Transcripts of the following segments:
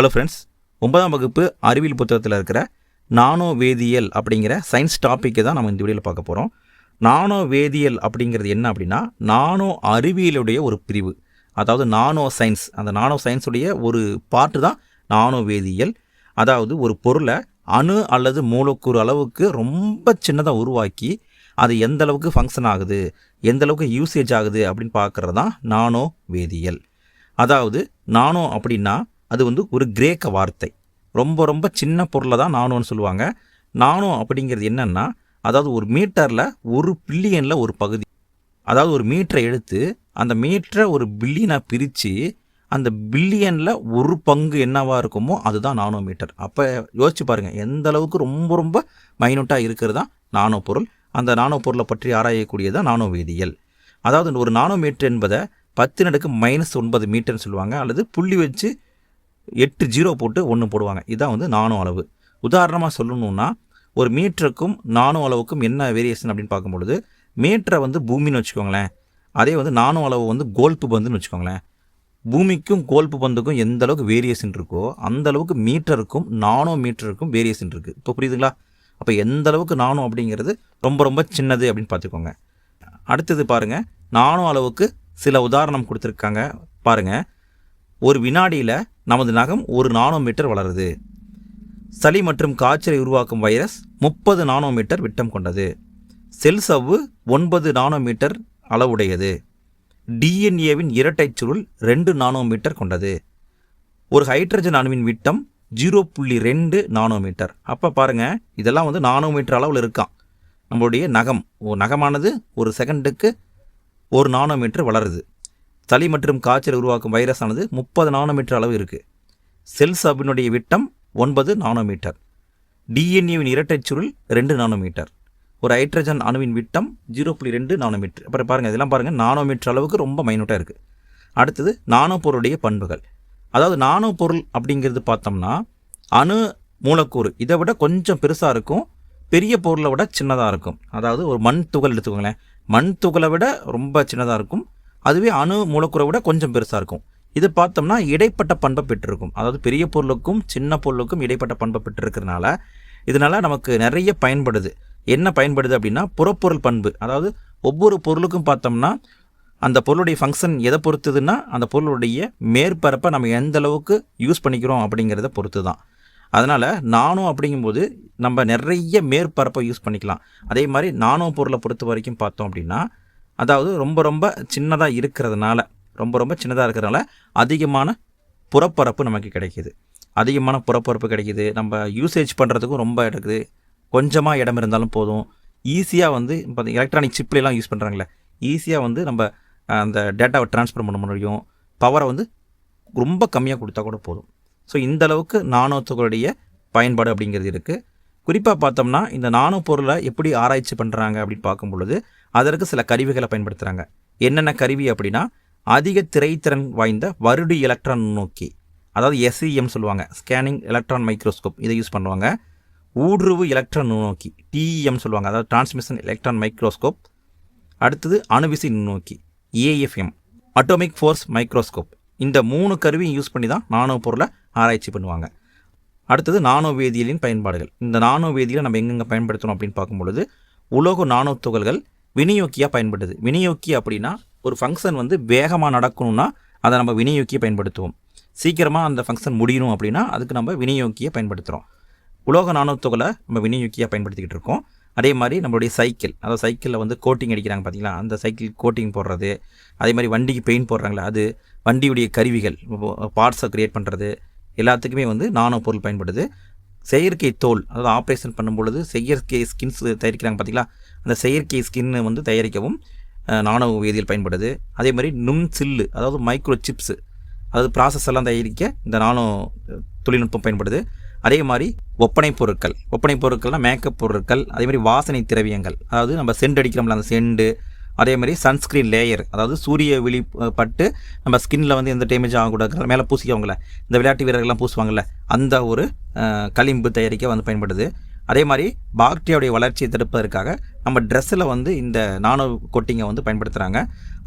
Hello friends ஒன்பதாம் வகுப்பு அறிவியல் புத்தகத்தில் இருக்கிற நானோ வேதியியல் அப்படிங்கிற சயின்ஸ் டாப்பிக்கை தான் நம்ம இந்த வீடியோவில் பார்க்க போகிறோம் நானோ வேதியியல் அப்படிங்கிறது என்ன அப்படின்னா நானோ அறிவியலுடைய ஒரு பிரிவு. அதாவது நானோ சயின்ஸ் அந்த நானோ சயின்ஸுடைய ஒரு பார்ட்டு தான் நானோ வேதியியல் அதாவது ஒரு பொருளை அணு அல்லது மூலக்கூறு அளவுக்கு ரொம்ப சின்னதாக உருவாக்கி அது எந்த அளவுக்கு ஃபங்க்ஷன் ஆகுது எந்த அளவுக்கு யூசேஜ் ஆகுது அப்படின்னு பார்க்குறது தான் நானோ வேதியியல் அதாவது நானோ அப்படின்னா அது வந்து ஒரு கிரேக்க வார்த்தை. ரொம்ப ரொம்ப சின்ன பொருளை தான் நானோன்னு சொல்லுவாங்க. நானோ அப்படிங்கிறது என்னென்னா அதாவது ஒரு மீட்டரில் ஒரு பில்லியனில் ஒரு பகுதி. அதாவது ஒரு மீட்டரை எடுத்து அந்த மீட்டரை ஒரு பில்லியனாக பிரித்து அந்த பில்லியனில் ஒரு பங்கு என்னவாக இருக்குமோ அதுதான் நானோ மீட்டர் அப்போ யோசிச்சு பாருங்கள் எந்த அளவுக்கு ரொம்ப ரொம்ப மைனூட்டாக இருக்கிறது தான் நானோ பொருள் அந்த நானோ பொருளை பற்றி ஆராயக்கூடியது நானோ வேதியியல் அதாவது ஒரு நானோ மீட்டர் என்பதை பத்து நடுக்கு மைனஸ் ஒன்பது மீட்டர்னு சொல்லுவாங்க. அல்லது புள்ளி வச்சு எட்டு ஜீரோ போட்டு ஒன்று போடுவாங்க. இதான் வந்து நானோ அளவு. உதாரணமாக சொல்லணுன்னா ஒரு மீட்டருக்கும் நானோ அளவுக்கும் என்ன வேரியேஷன் அப்படின்னு பார்க்கும்பொழுது மீட்டரை வந்து பூமின்னு வச்சுக்கோங்களேன். அதே வந்து நானோ அளவு வந்து கோல்ப்பு பந்துன்னு வச்சுக்கோங்களேன். பூமிக்கும் கோல்ப்பு பந்துக்கும் எந்த அளவுக்கு வேரியேஷன் இருக்கோ அந்த அளவுக்கு மீட்டருக்கும் நானோ மீட்டருக்கும் வேரியேஷன் இருக்குது இப்போ புரியுதுங்களா? அப்போ எந்த அளவுக்கு நானோ அப்படிங்கிறது ரொம்ப ரொம்ப சின்னது அப்படின்னு பார்த்துக்கோங்க. அடுத்தது பாருங்கள் நானோ அளவுக்கு சில உதாரணம் கொடுத்துருக்காங்க. பாருங்கள் ஒரு வினாடியில் நமது நகம் ஒரு நானோமீட்டர் வளருது. சளி மற்றும் காய்ச்சலை உருவாக்கும் வைரஸ் முப்பது நானோமீட்டர் விட்டம் கொண்டது. செல் சவ்வு ஒன்பது நானோமீட்டர் அளவுடையது. டிஎன்ஏவின் இரட்டைச் சுருள் ரெண்டு நானோமீட்டர் கொண்டது. ஒரு ஹைட்ரஜன் அணுவின் விட்டம் ஜீரோ புள்ளி ரெண்டு நானோமீட்டர். அப்போ பாருங்கள் இதெல்லாம் வந்து நானோமீட்டர் அளவில் இருக்கான் நம்மளுடைய நகம். ஒரு நகமானது ஒரு செகண்டுக்கு ஒரு நானோமீட்டர் வளருது. சளி மற்றும் காய்ச்சல் உருவாக்கும் வைரஸ் ஆனது முப்பது நானோமீட்டர் அளவு இருக்குது செல் சபினுடைய விட்டம் ஒன்பது நானோமீட்டர். டிஎன்ஏவின் இரட்டை சுருள் ரெண்டு நானோமீட்டர். ஒரு ஹைட்ரஜன் அணுவின் விட்டம் ஜீரோ புள்ளி ரெண்டு நானோமீட்டர். அப்புறம் பாருங்கள் இதெல்லாம் பாருங்கள் நானோமீட்டர் அளவுக்கு ரொம்ப மைனூட்டாக இருக்குது அடுத்தது நானோ பொருளுடைய பண்புகள். அதாவது நானோ பொருள் அப்படிங்கிறது பார்த்தோம்னா அணு மூலக்கூறு. இதை விட கொஞ்சம் பெருசாக இருக்கும் பெரிய பொருளை விட சின்னதாக இருக்கும். அதாவது ஒரு மண் துகள் எடுத்துக்கோங்களேன். மண் துகளை விட ரொம்ப சின்னதாக இருக்கும் அதுவே அணு மூலக்கூறை விட கொஞ்சம் பெருசாக இருக்கும். இது பார்த்தோம்னா இடைப்பட்ட பண்பை பெற்றிருக்கும். அதாவது பெரிய பொருளுக்கும் சின்ன பொருளுக்கும் இடைப்பட்ட பண்பை பெற்றிருக்கிறதுனால இதனால் நமக்கு நிறைய பயன்படுது. என்ன பயன்படுது அப்படின்னா புறப்பொருள் பண்பு. அதாவது ஒவ்வொரு பொருளுக்கும் பார்த்தோம்னா அந்த பொருளுடைய ஃபங்க்ஷன் எதை பொறுத்துதுன்னா அந்த பொருளுடைய மேற்பரப்பை நம்ம எந்த அளவுக்கு யூஸ் பண்ணிக்கிறோம் அப்படிங்கிறத பொறுத்து தான் அதனால் நானோ அப்படிங்கும்போது நம்ம நிறைய மேற்பரப்பை யூஸ் பண்ணிக்கலாம். அதே மாதிரி நானோ பொருளை பொறுத்த வரைக்கும் பார்த்தோம் அப்படின்னா அதாவது ரொம்ப ரொம்ப சின்னதாக இருக்கிறதுனால ரொம்ப ரொம்ப சின்னதாக இருக்கிறதுனால அதிகமான புறப்பரப்பு நமக்கு கிடைக்கிது. அதிகமான புறப்பரப்பு கிடைக்கிது. நம்ம யூசேஜ் பண்ணுறதுக்கும் ரொம்ப இருக்குது கொஞ்சமாக இடம் இருந்தாலும் போதும். ஈஸியாக வந்து இப்போ எலக்ட்ரானிக் சிப்லாம் யூஸ் பண்ணுறாங்களே ஈஸியாக வந்து நம்ம அந்த டேட்டாவை ட்ரான்ஸ்ஃபர் பண்ண முடியும். பவரை வந்து ரொம்ப கம்மியாக கொடுத்தா கூட போதும். ஸோ இந்த அளவுக்கு நானோத்துகளுடைய பயன்பாடு அப்படிங்கிறது இருக்குது குறிப்பாக பார்த்தோம்னா இந்த நானோ பொருளை எப்படி ஆராய்ச்சி பண்ணுறாங்க அப்படின்னு பார்க்கும் பொழுது அதற்கு சில கருவிகளை பயன்படுத்துகிறாங்க என்னென்ன கருவி அப்படின்னா அதிக திரைத்திறன் வாய்ந்த வருடி எலக்ட்ரான் நோக்கி அதாவது எஸ்இஎம் சொல்லுவாங்க ஸ்கேனிங் எலக்ட்ரான் மைக்ரோஸ்கோப் இதை யூஸ் பண்ணுவாங்க. ஊடுருவு எலக்ட்ரான் நுண்ணோக்கி டிஇஎம் சொல்லுவாங்க அதாவது டிரான்ஸ்மிஷன் எலக்ட்ரான் மைக்ரோஸ்கோப் அடுத்தது அணுவிசை நுண்ணோக்கி ஏஎஃப்எம் அட்டோமிக் ஃபோர்ஸ் மைக்ரோஸ்கோப் இந்த மூணு கருவியும் யூஸ் பண்ணி தான் நானோ பொருளை ஆராய்ச்சி பண்ணுவாங்க. அடுத்தது நானோ வேதியியலின் பயன்பாடுகள். இந்த நானோ வேதியியலை நம்ம எங்கெங்கே பயன்படுத்தணும் அப்படின்னு பார்க்கும்பொழுது உலோக நானோ துகள்கள் வினியோக்கியாக பயன்படுது. வினியோக்கி அப்படின்னா ஒரு ஃபங்க்ஷன் வந்து வேகமாக நடக்கணும்னா அதை நம்ம வினியோக்கியை பயன்படுத்துவோம். சீக்கிரமாக அந்த ஃபங்க்ஷன் முடியணும் அப்படின்னா அதுக்கு நம்ம வினியோக்கியை பயன்படுத்துகிறோம் உலோக நானோத்துகளை நம்ம வினியோக்கியாக பயன்படுத்திக்கிட்டு இருக்கோம். அதே மாதிரி நம்மளுடைய சைக்கிள் அதாவது சைக்கிளில் வந்து கோட்டிங் அடிக்கிறாங்க பார்த்தீங்களா? அந்த சைக்கிள் கோட்டிங் போடுறது அதே மாதிரி வண்டிக்கு பெயிண்ட் போடுறாங்களே அது வண்டியுடைய கருவிகள் பார்ட்ஸை க்ரியேட் பண்ணுறது எல்லாத்துக்குமே வந்து நானோ பொருள் பயன்படுது. செயற்கை தோல் அதாவது ஆப்ரேஷன் பண்ணும்பொழுது செயற்கை ஸ்கின்ஸ் தயாரிக்கிறாங்க பார்த்தீங்களா அந்த செயற்கை ஸ்கின்னு வந்து தயாரிக்கவும் நானோ வேதியியல் பயன்படுது. அதே மாதிரி நுண் சில்லு அதாவது மைக்ரோ சிப்ஸு அதாவது ப்ராசஸ் எல்லாம் தயாரிக்க இந்த நானோ தொழில்நுட்பம் பயன்படுது. அதே மாதிரி ஒப்பனை பொருட்கள் ஒப்பனை பொருட்கள்னால் மேக்கப் பொருட்கள் அதே மாதிரி வாசனை திரவியங்கள் அதாவது நம்ம சென்ட் அடிக்கிறோம்ல அந்த செண்டு அதே மாதிரி சன்ஸ்க்ரீன் லேயர் அதாவது சூரிய விழி பட்டு நம்ம ஸ்கின்னில் வந்து எந்த டேமேஜ் ஆகக்கூடாது மேலே பூசிக்கவங்கள இந்த விளையாட்டு வீரர்கள்லாம் பூசுவாங்கள்ல அந்த ஒரு களிம்பு தயாரிக்க வந்து பயன்படுது. அதே மாதிரி பாக்டீரியாவுடைய வளர்ச்சியை தடுப்பதற்காக நம்ம ட்ரெஸ்ஸில் வந்து இந்த நானோ கொட்டிங்கை வந்து பயன்படுத்துகிறாங்க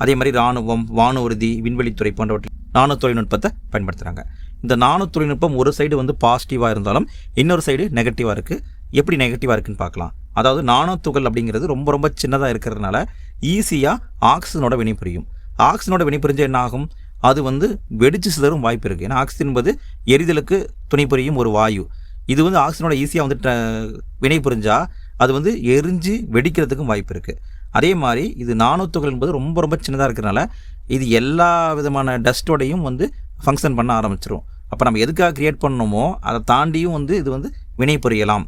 அதே மாதிரி இராணுவம் வானூர்தி விண்வெளித்துறை போன்றவற்றில் நானோ தொழில்நுட்பத்தை பயன்படுத்துகிறாங்க இந்த நானோ தொழில்நுட்பம் ஒரு சைடு வந்து பாசிட்டிவாக இருந்தாலும் இன்னொரு சைடு நெகட்டிவாக இருக்குது எப்படி நெகட்டிவாக இருக்குன்னு பார்க்கலாம். அதாவது நானோ துகள் அப்படிங்கிறது ரொம்ப ரொம்ப சின்னதாக இருக்கிறதுனால ஈஸியாக ஆக்சிஜனோட வினைபுரியும். ஆக்சிஜனோட வினைபுரிஞ்ச என்ன ஆகும் அது வந்து வெடிச்சு சிதறும் வாய்ப்பு இருக்குது ஏன்னா ஆக்சிஜன் என்பது எரிதலுக்கு துணை புரியும் ஒரு வாயு. இது வந்து ஆக்சிஜனோட ஈஸியாக வந்து ட- வினை புரிஞ்சால் அது வந்து எரிஞ்சு வெடிக்கிறதுக்கும் வாய்ப்பு இருக்குது அதே மாதிரி இது நானோ துகள் என்பது ரொம்ப ரொம்ப சின்னதாக இருக்கிறனால இது எல்லா விதமான டஸ்ட்டோடையும் வந்து ஃபங்க்ஷன் பண்ண ஆரம்பிச்சிரும். அப்போ நம்ம எதுக்காக க்ரியேட் பண்ணணுமோ அதை தாண்டியும் வந்து இது வந்து வினை புரியலாம்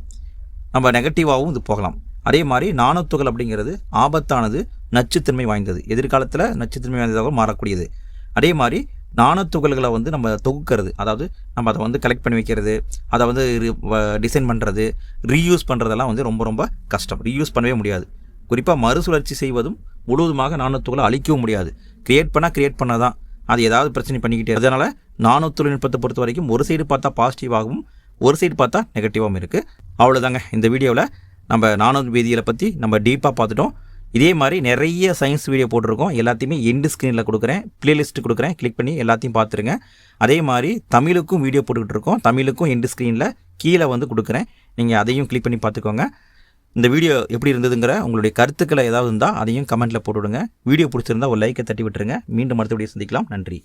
நம்ம நெகட்டிவாகவும் இது போகலாம். அதே மாதிரி நானோத்துகள் அப்படிங்கிறது ஆபத்தானது நச்சுத்தன்மை வாய்ந்தது. எதிர்காலத்தில் நச்சுத்தன்மை வாய்ந்ததாக மாறக்கூடியது. அதே மாதிரி நானோத்துகள்களை வந்து நம்ம தொகுக்கிறது. அதாவது நம்ம அதை வந்து கலெக்ட் பண்ணி வைக்கிறது அதை வந்து டிசைன் பண்ணுறது ரீயூஸ் பண்ணுறதெல்லாம் வந்து ரொம்ப ரொம்ப கஷ்டம். ரீயூஸ் பண்ணவே முடியாது. குறிப்பாக மறுசுழற்சி செய்வதும் முழுவதுமாக நாணத்துகளை அழிக்கவும் முடியாது. கிரியேட் பண்ணால் கிரியேட் பண்ண தான். அது ஏதாவது பிரச்சனை பண்ணிக்கிட்டே அதனால் நானோ தொழில்நுட்பத்தை பொறுத்த வரைக்கும் ஒரு சைடு பார்த்தா பாசிட்டிவாகவும் ஒரு சைடு பார்த்தா நெகட்டிவாகவும் இருக்குது அவ்வளோதாங்க இந்த வீடியோவில் நம்ம நானோ வேதியியலை பற்றி நம்ம டீப்பாக பார்த்துட்டோம். இதே மாதிரி நிறைய சயின்ஸ் வீடியோ போட்டிருக்கோம். எல்லாத்தையுமே எண்டு ஸ்க்ரீனில் கொடுக்குறேன். பிளேலிஸ்ட் கொடுக்குறேன். கிளிக் பண்ணி எல்லாத்தையும் பார்த்துருங்க. அதே மாதிரி தமிழுக்கும் வீடியோ போட்டுக்கிட்டு இருக்கோம் தமிழுக்கும் எண்டு ஸ்க்ரீனில் கீழே வந்து கொடுக்குறேன். நீங்கள் அதையும் கிளிக் பண்ணி பார்த்துக்கோங்க. இந்த வீடியோ எப்படி இருந்ததுங்கிற உங்களுடைய கருத்துக்களை ஏதாவது இருந்தால் அதையும் கமெண்ட்டில் போட்டுவிடுங்க. வீடியோ பிடிச்சிருந்தா ஒரு லைக்கை தட்டி விட்டுருங்க. மீண்டும் அடுத்த வீடியோ சந்திக்கலாம். நன்றி.